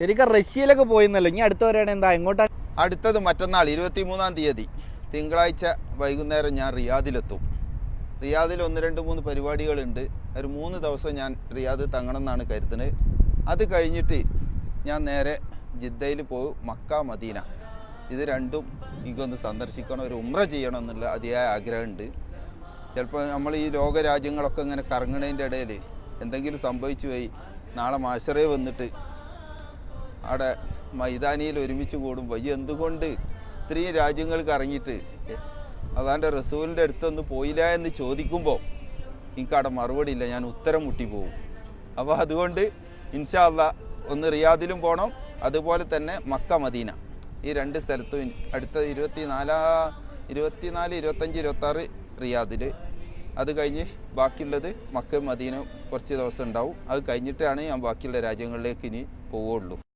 ശരിക്കും റഷ്യയിലൊക്കെ പോയിന്നല്ലോ. ഇനി അടുത്ത വരെയാണ് എന്താ? എങ്ങോട്ടാണ് അടുത്തത് മറ്റന്നാൾ ഇരുപത്തി മൂന്നാം തീയതി. തിങ്കളാഴ്ച വൈകുന്നേരം ഞാൻ റിയാദിലെത്തും. റിയാദിൽ ഒന്ന് രണ്ട് മൂന്ന് പരിപാടികളുണ്ട്. ഒരു മൂന്ന് ദിവസം ഞാൻ റിയാദ് തങ്ങണം എന്നാണ് കരുതുന്നത്. അത് കഴിഞ്ഞിട്ട് ഞാൻ നേരെ ജിദ്ദയിൽ പോകും മക്ക മദീന. ഇത് രണ്ടും എനിക്കൊന്ന് സന്ദർശിക്കണം ഒരു ഉമ്ര ചെയ്യണം എന്നുള്ള അതിയായ ആഗ്രഹമുണ്ട്. ചിലപ്പോൾ നമ്മൾ ഈ ലോക രാജ്യങ്ങളൊക്കെ ഇങ്ങനെ കറങ്ങണതിന്റെ ഇടയിൽ എന്തെങ്കിലും സംഭവിച്ചു പോയി നാളെ മാഷറേ വന്നിട്ട് അവിടെ മൈതാനിയിൽ ഒരുമിച്ച് കൂടുമ്പോൾ എന്തുകൊണ്ട് ഇത്രയും രാജ്യങ്ങൾക്ക് ഇറങ്ങിയിട്ട്? അതാന്റെ റസൂലിന്റെ അടുത്തൊന്ന് പോയില്ല എന്ന് ചോദിക്കുമ്പോൾ എനിക്ക് അവിടെ മറുപടി ഇല്ല. ഞാൻ ഉത്തരം മുട്ടി പോകും അപ്പോൾ അതുകൊണ്ട് ഇൻഷാ അല്ലാ ഒന്ന് റിയാദിലും പോകണം അതുപോലെ തന്നെ മക്ക മദീന. ഈ രണ്ട് സ്ഥലത്തും അടുത്ത ഇരുപത്തി നാലാ ഇരുപത്തിനാല് ഇരുപത്തഞ്ച് ഇരുപത്താറ് റിയാദിൽ അത് കഴിഞ്ഞ് ബാക്കിയുള്ളത് മക്ക മദീന കുറച്ച് ദിവസം ഉണ്ടാവും. അത് കഴിഞ്ഞിട്ടാണ് ഞാൻ ബാക്കിയുള്ള രാജ്യങ്ങളിലേക്ക് ഇനി പോവുള്ളൂ.